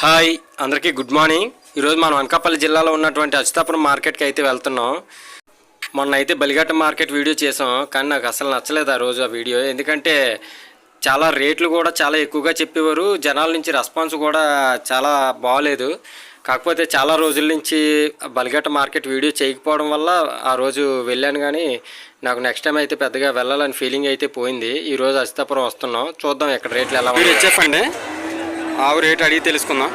Hi అందరికీ good morning. ఈరోజు మనం అనకాపల్లి జిల్లాలో ఉన్నటువంటి అచ్యుతాపురం మార్కెట్కి అయితే వెళ్తున్నాం. మొన్న అయితే బలిఘట్ట మార్కెట్ వీడియో చేసాం కానీ నాకు అసలు నచ్చలేదు ఆ రోజు ఆ వీడియో. ఎందుకంటే చాలా రేట్లు కూడా చాలా ఎక్కువగా చెప్పేవారు. జనాల నుంచి రెస్పాన్స్ కూడా చాలా బాగలేదు కాకపోతే చాలా రోజుల నుంచి బలిఘట్ట మార్కెట్ వీడియో చేయకపోవడం వల్ల ఆ రోజు వెళ్ళాను కానీ నాకు నెక్స్ట్ టైం అయితే పెద్దగా వెళ్ళాలని ఫీలింగ్ అయితే పోయింది. ఈ రోజు అచితాపురం వస్తున్నాం. చూద్దాం ఇక్కడ రేట్లు ఎలా చెప్పండి ఆవు రేట్ అడిగి తెలుసుకుందాం.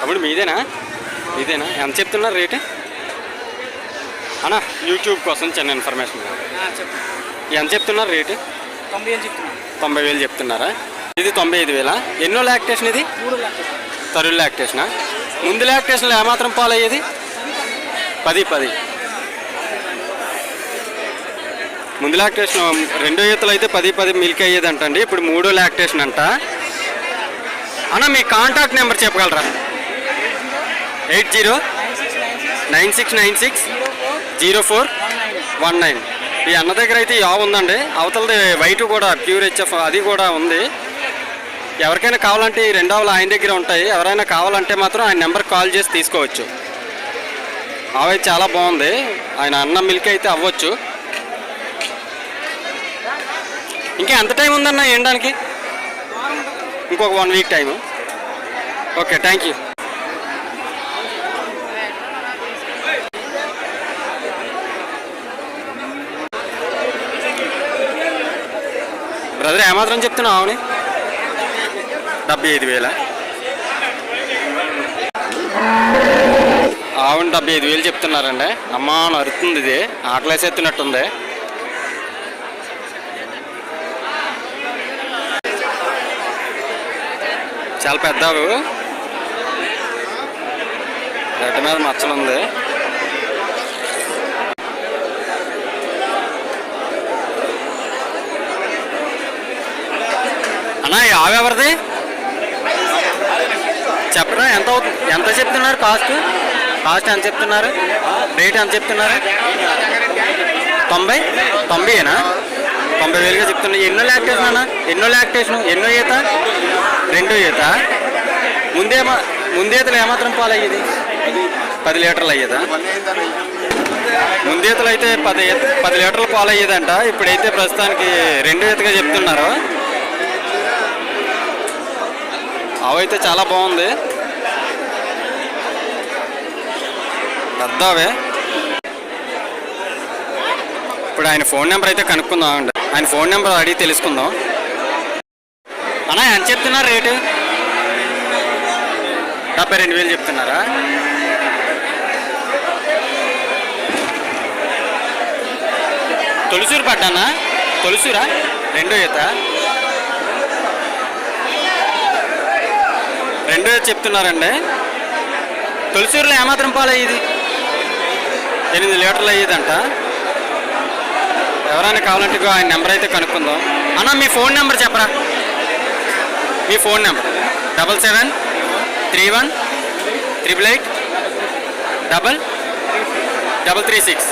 అప్పుడు మీదేనా? మీదేనా ఎంత చెప్తున్నారు రేటు? అన్నా యూట్యూబ్ కోసం చిన్న ఇన్ఫర్మేషన్. ఎంత చెప్తున్నారు రేటు? తొంభై వేలు చెప్తున్నారా? ఇది తొంభై ఐదు వేలా? ఎన్నో లాక్టేషన్ ఇది? తరుణ్ లాక్టేషనా. ముందు లాక్టేషన్లో ఏమాత్రం పాలు అయ్యేది పది పది. ముందు లాక్టేషన్ రెండో ఈతలు అయితే పది పది మిల్క్ అయ్యేది అంటండి ఇప్పుడు మూడో లాక్టేషన్ అంట. అన్న మీ కాంటాక్ట్ నెంబర్ చెప్పగలరా? Eight zero nine six nine six zero four one nine. ఈ అన్న దగ్గర అయితే యావ్ ఉందండి. అవతలది వైట్ కూడా ప్యూర్ హెచ్ఎఫ్ అది కూడా ఉంది. ఎవరికైనా కావాలంటే ఈ రెండవలు ఆయన దగ్గర ఉంటాయి. ఎవరైనా కావాలంటే మాత్రం ఆయన నెంబర్ కాల్ చేసి తీసుకోవచ్చు. ఆవైతే చాలా బాగుంది. ఆయన అన్న మిల్క్ అయితే అవ్వచ్చు. ఇంకా ఎంత టైం ఉందన్న ఎండడానికి ఇంకొక one week time okay thank you brother ఏమాత్రం చెప్తున్నావు అవుని డెబ్బై ఐదు వేల? ఆవుని డెబ్బై ఐదు వేలు చెప్తున్నారండి. అమ్మ నరుతుంది ఇది. ఆకలేసేస్తున్నట్టుంది. చాలా పెద్ద గడ్డ మీద మచ్చలుంది అన్నా ఈ ఎవరిది? చెప్పరా ఎంత అవుతుంది ఎంత చెప్తున్నారు కాస్ట్? కాస్ట్ ఎంత చెప్తున్నారు? రేట్ ఎంత చెప్తున్నారు? తొంభై? తొంభైనా తొంభై వేలుగా చెప్తున్నా. ఎన్నో లాక్టేషన్ అన్న? ఎన్నో లాక్టేషన్ ఎన్నో ఈత? రెండో ఈత. ముందేమో ముందేతలు ఏమాత్రం పాలు అయ్యేది పది లీటర్లు అయ్యేదా? ముందేతలు అయితే పది పది లీటర్లు పాలు అయ్యేదంట ఇప్పుడైతే ప్రస్తుతానికి రెండో ఈతగా చెప్తున్నారు. అవైతే చాలా బాగుంది. పెద్దవే. ఇప్పుడు ఆయన ఫోన్ నెంబర్ అయితే కనుక్కుందామండి. ఆయన ఫోన్ నెంబర్ అడిగి తెలుసుకుందాం. అన్నా ఎంత చెప్తున్నారు రేటు? డెబ్బై రెండు వేలు చెప్తున్నారా? తొలిసూరు పడ్డానా? తొలిసూరా? రెండో ఈత. రెండో ఈత చెప్తున్నారండి. తొలిసూరులో ఏమాత్రం పాలు అయ్యేది ఎనిమిది లీటర్లు అయ్యేదంట. ఎవరైనా కావాలంటే ఆయన నెంబర్ అయితే కనుక్కుందాం. అన్న మీ ఫోన్ నెంబర్ చెప్పరా? మీ phone number. Double seven three one triple eight double double three six.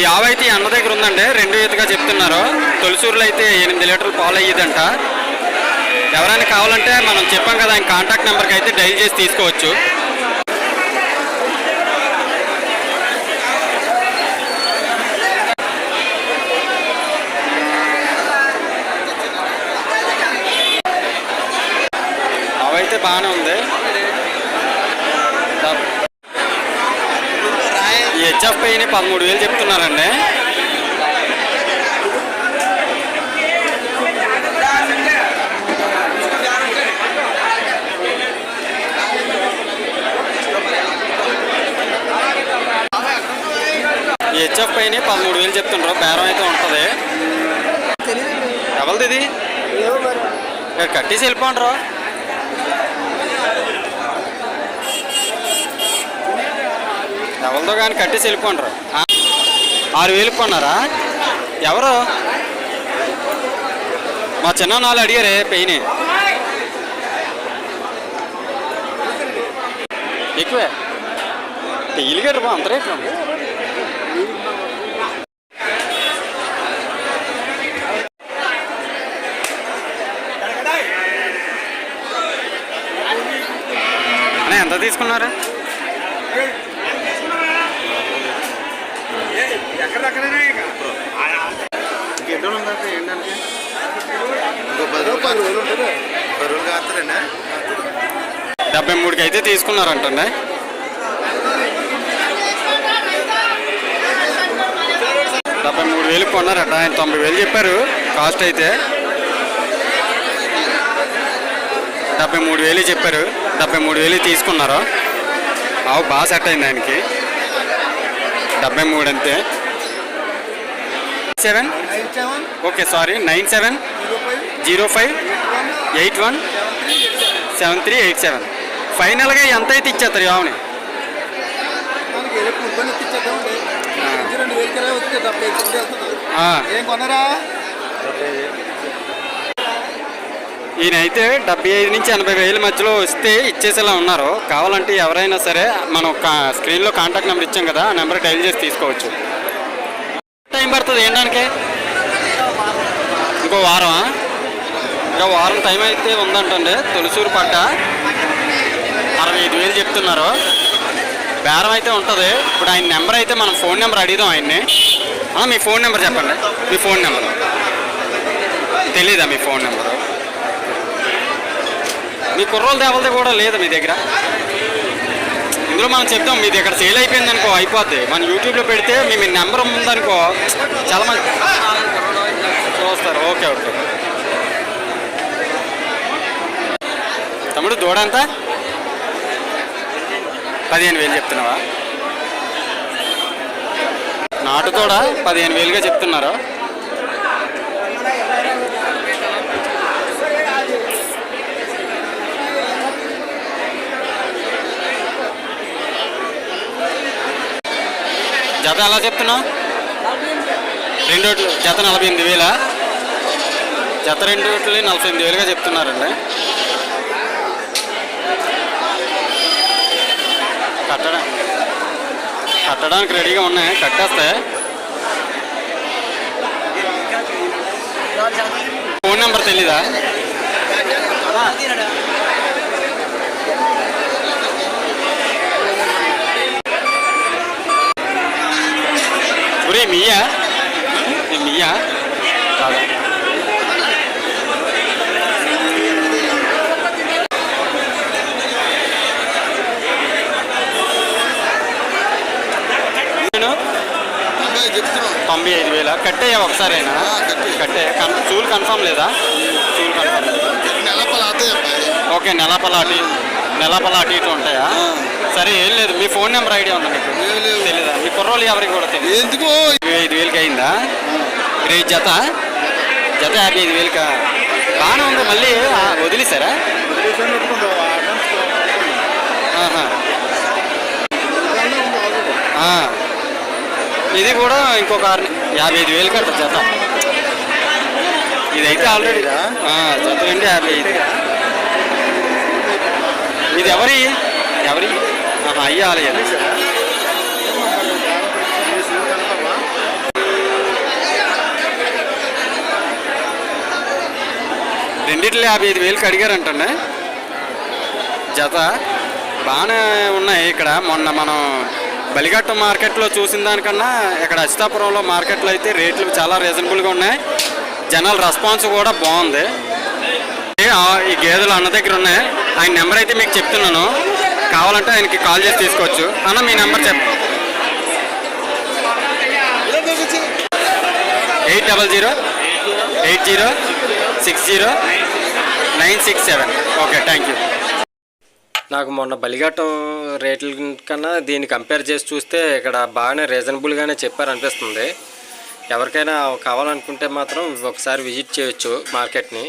ఈ ఆవు అయితే అన్న దగ్గర ఉందండి రెండు ఈతగా చెప్తున్నారు. తొలిసూరులో అయితే ఎనిమిది లీటర్లు పాలు అయ్యేదంట. ఎవరైనా కావాలంటే మనం చెప్పాం కదా ఆయన కాంటాక్ట్ నెంబర్కి అయితే డైల్ చేసి తీసుకోవచ్చు అవైతే బాగానే ఉంది. హెచ్ఎఫ్ పైన పదమూడు వేలు చెప్తున్నారండి. హెచ్ఎఫ్ పైన పదమూడు వేలు చెప్తుండ్రు. బేరం అయితే ఉంటుంది. ఎవరిది ఇది? కట్టేసి వెళ్ళిపోండ్రు. ఎవరితో కానీ కట్టేసి వెళ్ళిపోండ్రు. ఆరు వేలు కొన్నారా? ఎవరు? మా చిన్న నాలుగు అడిగారే పెయిన్. ఎక్కువే? పెయిలు కట్టరు అంత రేట్లు ఎంత తీసుకున్నారా? రోజులు ఏంటంటే ఇంకో పది రోజులు పది రోజులు ఉంటుంది. పది రోజులు కాస్తారండి డెబ్బై మూడుకి అయితే తీసుకున్నారంటండి. డెబ్బై మూడు వేలు కొన్నారట. ఆయన తొంభై వేలు చెప్పారు. కాస్ట్ అయితే డెబ్బై మూడు వేలు చెప్పారు. డెబ్బై మూడు వేలు తీసుకున్నారు. ఆవు బాగా సెట్ అయింది ఆయనకి. డెబ్బై మూడు అంతే. Seven? Okay sorry nine seven zero five eight one seven three eight seven. ఫైనల్గా ఎంత అయితే ఇచ్చేస్తారు ఆవుని? ఈయనైతే డెబ్బై ఐదు నుంచి ఎనభై వేల మధ్యలో వస్తే ఇచ్చేసేలా ఉన్నారు. కావాలంటే ఎవరైనా సరే మనం స్క్రీన్లో కాంటాక్ట్ నెంబర్ ఇచ్చాం కదా ఆ నెంబర్ డైల్ చేసి తీసుకోవచ్చు. టైం పడుతుంది ఏంటానికి ఇంకో వారమా ఇంకా వారం టైం అయితే ఉందంటండి తొలిసూరు పడ్డ అరవై ఐదు వేలు చెప్తున్నారు. బేరం అయితే ఉంటుంది. ఇప్పుడు ఆయన నెంబర్ అయితే మనం ఫోన్ నెంబర్ అడిగిదాం ఆయన్ని. మీ ఫోన్ నెంబర్ చెప్పండి. మీ ఫోన్ నెంబర్. తెలీదా మీ ఫోన్ నెంబరు? మీ కుర్రోలు దేవలది కూడా లేదా మీ దగ్గర? ఇందులో మనం చెప్తాం మీది ఇక్కడ సేల్ అయిపోయింది అనుకో అయిపోద్ది. మన యూట్యూబ్లో పెడితే మీ మీ నెంబర్ ఉందనుకో చాలా మంది చూస్తారు. Okay okay. తమ్ముడు దూడ ఎంత? పదిహేను వేలు చెప్తున్నావా? నాటు దూడ పదిహేను వేలుగా చెప్తున్నారు. జత ఎలా చెప్తున్నావు? రెండు జత నలభై ఎనిమిది వేల? జత రెండు రోట్లు నలభై ఎనిమిది వేలుగా చెప్తున్నారండి. కట్టడం కట్టడానికి రెడీగా ఉన్నాయి కట్టేస్తే. ఫోన్ నెంబర్ తెలీదా? మీయా? మీయా? కాదా. తొంభై ఐదు వేల? కట్టేయా ఒకసారైనా? కట్టే. చూలు కన్ఫామ్ లేదా? చూలు కన్ఫామ్. నెల ఓకే నెలపల అటు నెలపల అటు ఇటు ఉంటాయా? సరే ఏం లేదు. మీ ఫోన్ నెంబర్ ఐడియా ఉందా మీకు. తెలీదా? మీ కుర్రోళ్ళు ఎవరికి కూడా తెలియదు ఎందుకు? ఇరవై ఐదు వేలకి అయిందా? ఇరవై జత. జత యాభై ఐదు వేలకా? బాగానే ఉంది. మళ్ళీ. ఆ. ఇది కూడా ఇంకొక యాభై ఐదు వేలు కట్ట జత. ఇదైతే ఆల్రెడీ జత రెండు యాభై ఐదు. ఇది ఎవరి? ఎవరి? అయ్య ఆలయం రెండిట్లో యాభై ఐదు వేలకు అడిగారంటండి జత బాగానే ఉన్నాయి ఇక్కడ. మొన్న మనం బలిగట్ట మార్కెట్లో చూసిన దానికన్నా ఇక్కడ అచితాపురంలో మార్కెట్లో అయితే రేట్లు చాలా రీజనబుల్గా ఉన్నాయి. జనాల రెస్పాన్స్ కూడా బాగుంది. ఈ గేదెలు అన్న దగ్గర ఉన్నాయి. ఆయన నెంబర్ అయితే మీకు చెప్తున్నాను. కావాలంటే ఆయనకి కాల్ చేసి తీసుకోవచ్చు. అన్న మీ నెంబర్ చెప్ప. Eight double zero eight zero six zero nine six seven. Okay thank you నాకు మొన్న బలిగట్టం రేట్ల కన్నా దీన్ని కంపేర్ చేసి చూస్తే ఇక్కడ బాగానే రీజనబుల్గానే చెప్పారనిపిస్తుంది. ఎవరికైనా కావాలనుకుంటే మాత్రం ఒకసారి విజిట్ చేయొచ్చు మార్కెట్ని.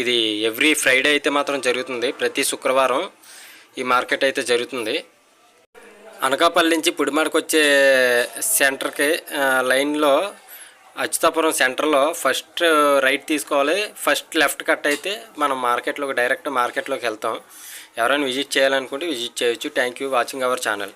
ఇది ఎవ్రీ ఫ్రైడే అయితే మాత్రం జరుగుతుంది. ప్రతి శుక్రవారం ఈ మార్కెట్ అయితే జరుగుతుంది. అనకాపల్లి నుంచి పుడిమాడకు వచ్చే సెంటర్కి లైన్లో అచ్యుతాపురం సెంటర్లో ఫస్ట్ రైట్ తీసుకోవాలి. ఫస్ట్ లెఫ్ట్ కట్ అయితే మనం మార్కెట్లోకి డైరెక్ట్ మార్కెట్లోకి వెళ్తాం. ఎవరైనా విజిట్ చేయాలనుకుంటే విజిట్ చేయొచ్చు. Thank you watching our channel.